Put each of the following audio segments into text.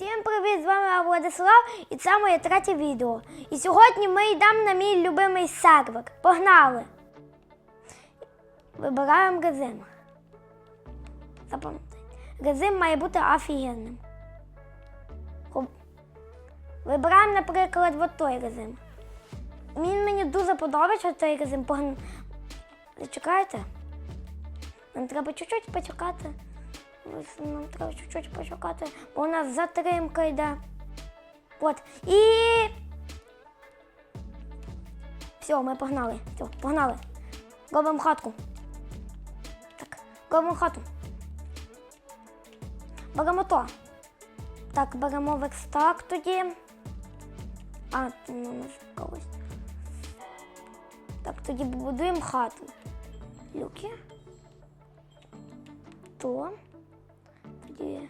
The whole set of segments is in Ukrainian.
Всім привіт! З вами Владислав і це моє третє відео. І сьогодні ми йдемо на мій любимий сервер. Погнали! Вибираємо режим. Запам'ятайте. Режим має бути офігенним. Вибираємо, наприклад, от той режим. Він мені дуже подобається цей режим. Погн... Чекайте. Нам треба чуть-чуть почекати. Нам треба чуть-чуть почекати, бо у нас затримка йде. От. І. Все, ми погнали. Все, погнали. Робимо хатку. Так, робимо хату. Беремо то. Так, беремо верстак тоді. А, ну не когось. Так, тоді будуємо хату. Люки. То. Тоді.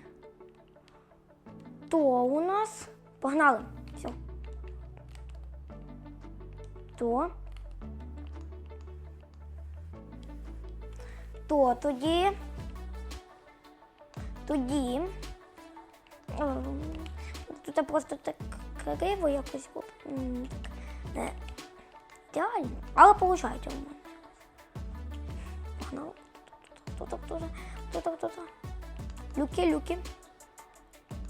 То у нас. Погнали. Все. То. То тоді. Тоді. ем, Тут просто так криво якось. Не ідеально. Але виходить у мене. Погнали. Тут, тут, тут, тут, тут, тут. Люки, люки.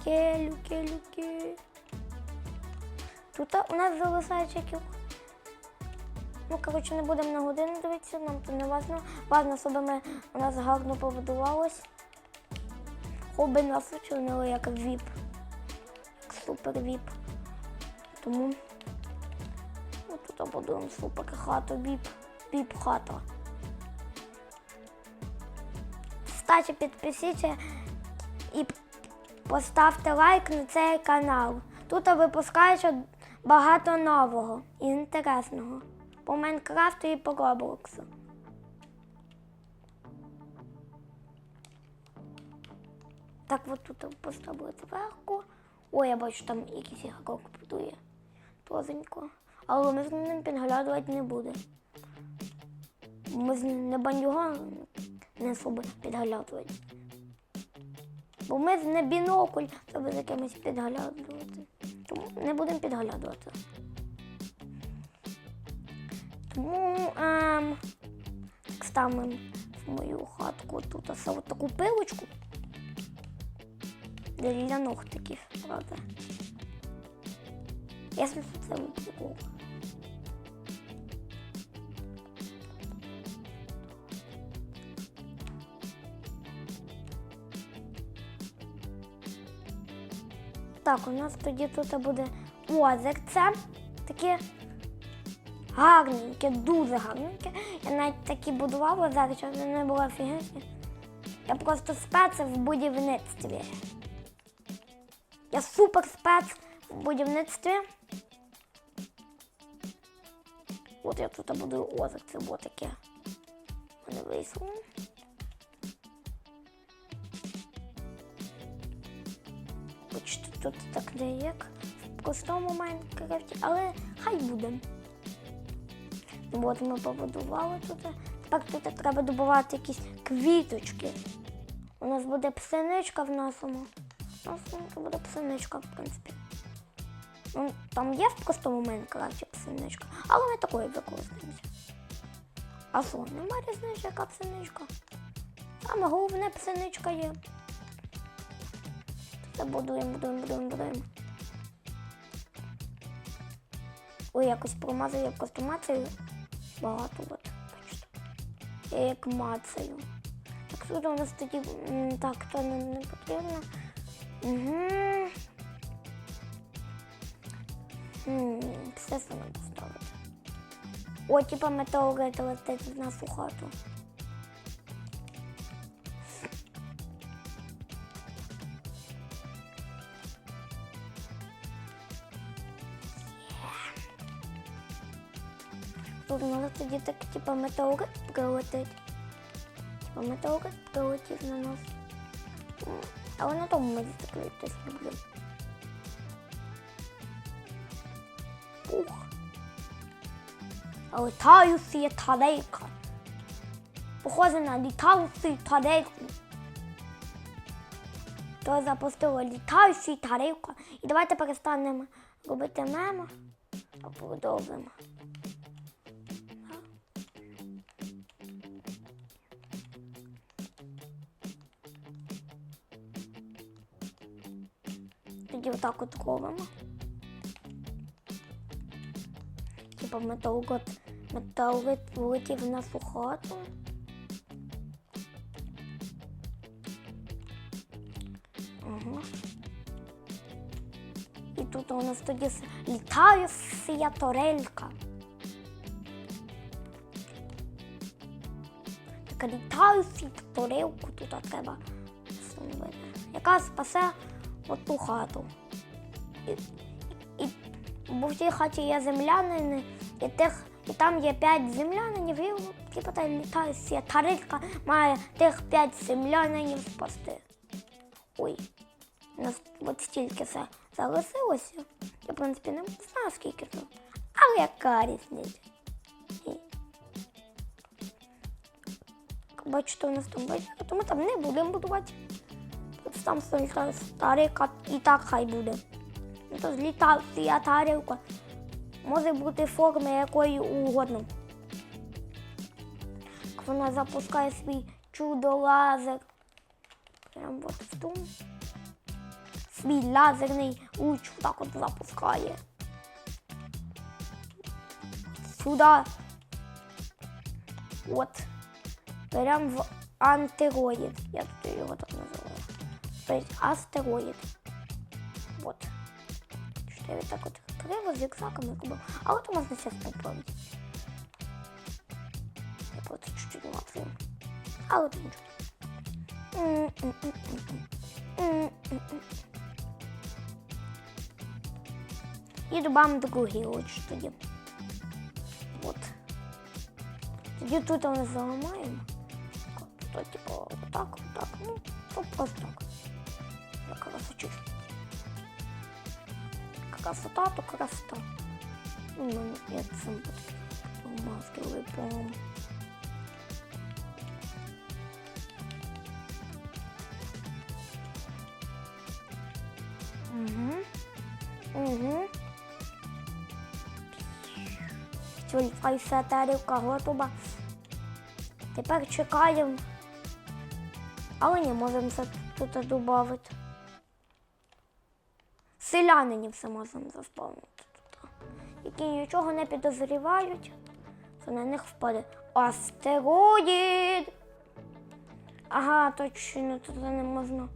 Люки, люки, люки. Тут у нас зависає чеків. Ну, коротше, не будемо на годину дивитися, нам то не важно. Важно, щоб ми у нас гарно побудувалось. Хоби нас вичинили як віп. Як супер віп. Тому ну, тут будуємо супер хату, віп, віп хата. Кстати, підпишіться і поставте лайк на цей канал. Тут випускається багато нового і інтересного по Майнкрафту і по Роблоксу. Так, от тут поставили зверху. Ой, я бачу, там якийсь ігрок будує. Тозенько. Але ми з ним підглядувати не будемо. Ми з ним не бандюга не особо підглядувати. Бо ми не бінокль, щоб з кимось підглядувати. Тому не будемо підглядувати. Тому ем, ставимо в мою хатку тут ось таку пилочку. Для ногтиків, правда. Я Якщо це випадково. Так, у нас тоді тут буде озерце. Таке гарненьке, дуже гарненьке. Я навіть такі будувала зараз, щоб не було офігенське. Я просто спец в будівництві. Я супер спец в будівництві. От я тут буду озерце, бо таке. Мене вийшло. Почти тут так не як в простому Майнкрафті, але хай буде. От ми побудували тут. Тепер тут треба добувати якісь квіточки. У нас буде псиничка в нашому. У нас буде псиничка, в принципі. Ну, там є в простому Майнкрафті псиничка, але ми такою використаємося. А що, нема різниці, яка псиничка? Саме головне псиничка є. Це будуємо, будуємо, будуємо, будуємо. Ой, якось промазаю, я просто мацаю. Багато от, бачите. Я як мацаю. Так, сюди у нас тоді так, то не, не потрібно. Угу. Все саме поставити. О, типа метеорит летить в нас у хату. Може тоді так, типа метеорит прилетить. Типа метеорит прилетів на нас. Але на тому ми закрийтесь люблю. Ух. А літаю сі тарейка. Похоже на літаю тарейку. то запустило літаючий тарілка. І давайте перестанемо робити мемо, а продовжимо. Отак от робимо. Типа метеорит, метеорит влетів в нашу хату. Ага. І тут у нас тоді літає сія турелька. Така літає сія турелку тут треба встановити, яка спасе оту хату. І, бо в тій хаті є землянини, і, тих, і там є п'ять землянинів, і типу, та літає тарелька, має тих п'ять землянинів спасти. Ой, нас от стільки все залишилося. Я, в принципі, не знаю, скільки тут. Але яка різниця? Бачите, у нас там бачите, то ми там не будемо будувати. Там стоїть старика і так хай буде. Ну, То злітав ця тарілка. Може бути форми якої угодно. Як Вона запускає свій чудо-лазер. Прям от в ту. Свій лазерний луч так от запускає. Сюди. От. Прям в антероїд. Я тут його так називаю. Тобто астероїд я вот так вот ходила з зігзаком і. А вот у нас сейчас припомнить. Я просто чуть-чуть не. А вот нічого. І добавим таку гілочку тоді. От. Тоді тут Вот. заламаємо. То, типу, отак, отак. Ну, просто так. Я коротко чувствую. Красота, то красота. Ну, я цим маски липом. Угу. Угу. Все, хай вся тарілка готова. Тепер чекаємо. Але не можемо це тут додати. Селянинів все можемо заспавнити тут. Які нічого не підозрівають, що на них впаде астероїд. Ага, точно, тут не можна.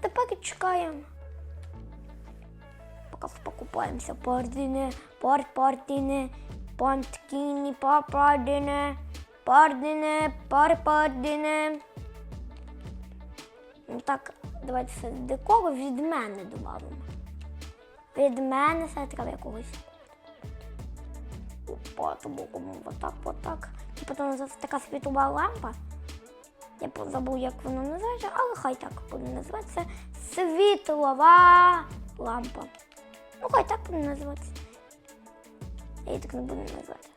Тепер чекаємо. Поки покупаємося пардине, пар пардине, панткіні, папардине, пардине, пар пардине. Ну так, давайте все декору від мене додамо. Від мене все треба якогось. Опа, то робимо отак, отак. І потім така світова лампа. Я забув, як воно називається, але хай так буде називатися. Світлова лампа. Ну, хай так буде називатися. Я її так не буду називати.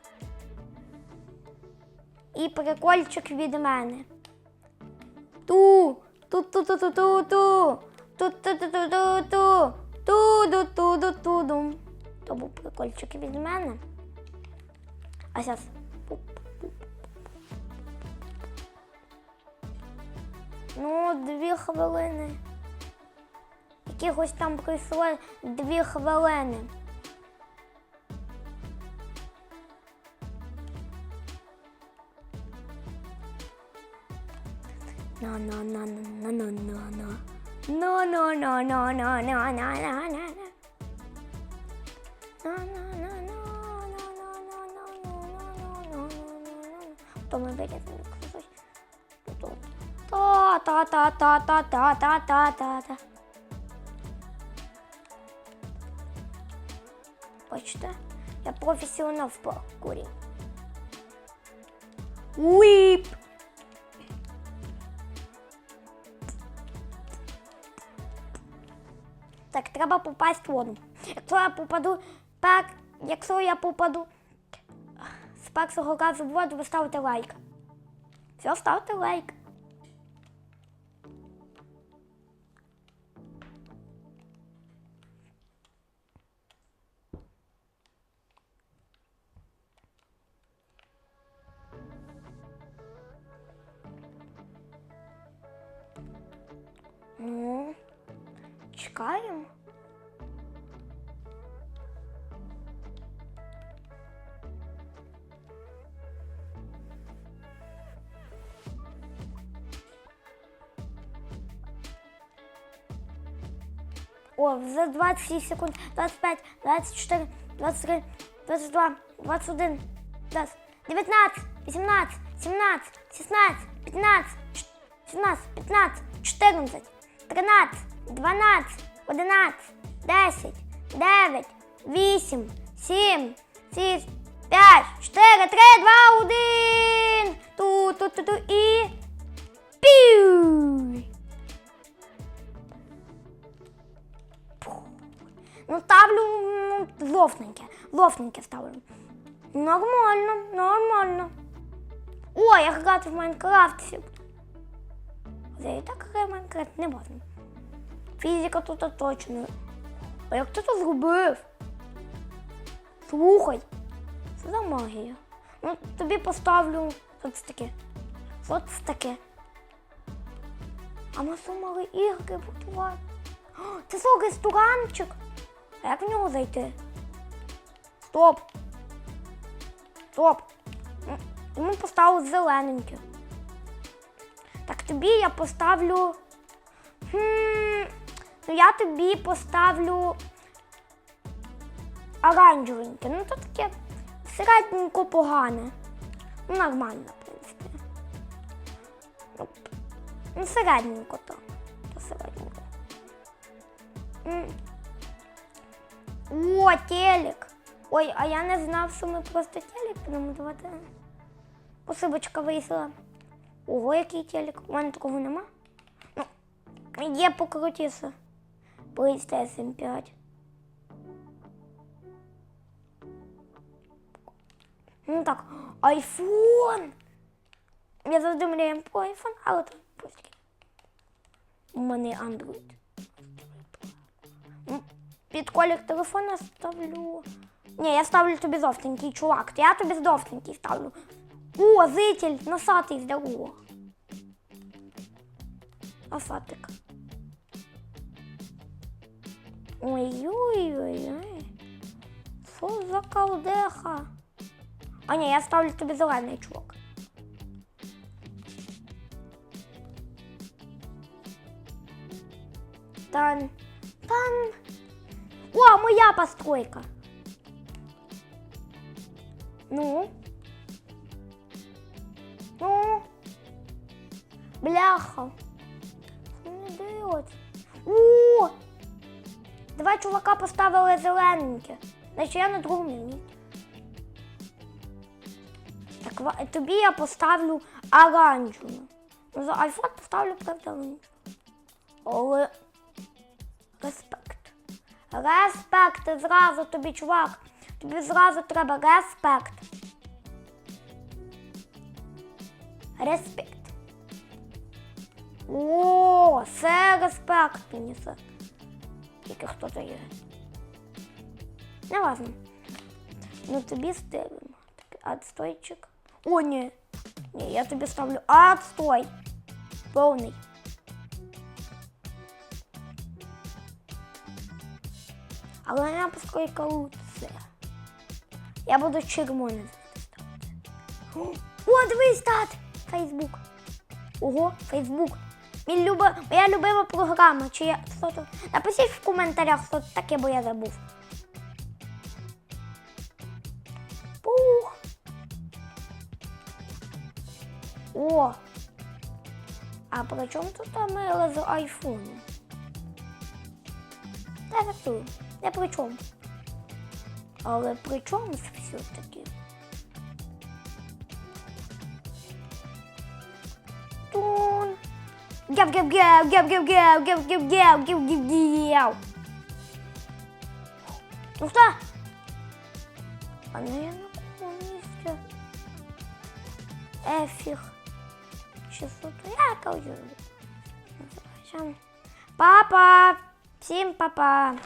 І прикольчик від мене. Ту, ту-ту-ту-ту-ту-ту. Ту-ту-ту-ту-ту. Туду-туду-туду. То був прикольчик від мене. А зараз. Ну, дві хвилини. Якихось там прийшло дві хвилини. No no no no no no no no no no. No no no no no no То ми вирізали кусочок. Тут. Та та та та та та та та та та. Бачите? Я професіонал в паркурі. Уіп! Треба попасть в воду. Якщо я попаду, так, якщо я попаду з першого разу в воду, ви ставите лайк. Все, ставте лайк. О, за 26 секунд, 25, 24, 23, 22, 21, 20, 19, 18, 17, 16, 15, 17, 15, 14, 13, 12, 11, 10, 9, 8, 7, 6, 5, 4, 3, 2, 1. Ту, ту, ту, ту і пів. Ну, ставлю ну, ловненьке. Ловненьке ставлю. Нормально, нормально. О, я грати в Майнкрафт. Я і так граю в Майнкрафт, не можна. Фізика тут точно. А як ти це зробив? Слухай. Це за магія. Ну, тобі поставлю. Що таке? Що таке? А ми що мали ігри будувати? О, Це що, ресторанчик? А як в нього зайти? Стоп! Стоп! Йому поставили зелененьке. Так тобі я поставлю. Хм, ну я тобі поставлю оранжевеньке. Ну то таке середненько погане. Ну, нормально, в принципі. Ну, Ну, середненько то. То. О, телек. Ой, а я не знав, що ми просто телек будемо давати. Посибочка вийшла. Ого, який телек. У мене такого нема. Ну, є покрутіше. PlayStation 5. Ну так, айфон. Я завжди мріяв про айфон, але то пусть. У мене Android. Під колір телефона ставлю. Ні, я ставлю тобі жовтенький, чувак. Я тобі жовтенький ставлю. О, зритель, носатий здорово. Носатик. Ой-ой-ой-ой. Що за колдеха? А ні, я ставлю тобі зелений чувак. Тан. Тан. Моя постройка. Ну. Ну. Бляха. Не дають? О! Два чувака поставили зелененьке. Значить я на другому місці. Так, тобі я поставлю оранжеву. Ну, за айфон поставлю правда. Але респект. Респект зразу тобі, чувак. Тобі зразу треба респект. Респект. О, це респект мені це. Тільки хто то є. Не важно. Ну тобі ставимо. Так, Отстойчик. О, ні. Ні, я тобі ставлю отстой. Повний. Але постройка лучше. Я буду червоне ставити. О, дивись, тат! Фейсбук. Ого, Фейсбук. Мій люба, моя любима програма. Чи я що то? Напишіть в коментарях, що це таке, бо я забув. Пух. О. А при чому тут мило з айфону? Та жартую. Не при чому. Але при чем все-таки. Тун. Гев гев гев гев гев гев гев гев гев гев гев гев Ну что? А ну я на каком месте? Эфих. 600 яков Папа! Всем папа!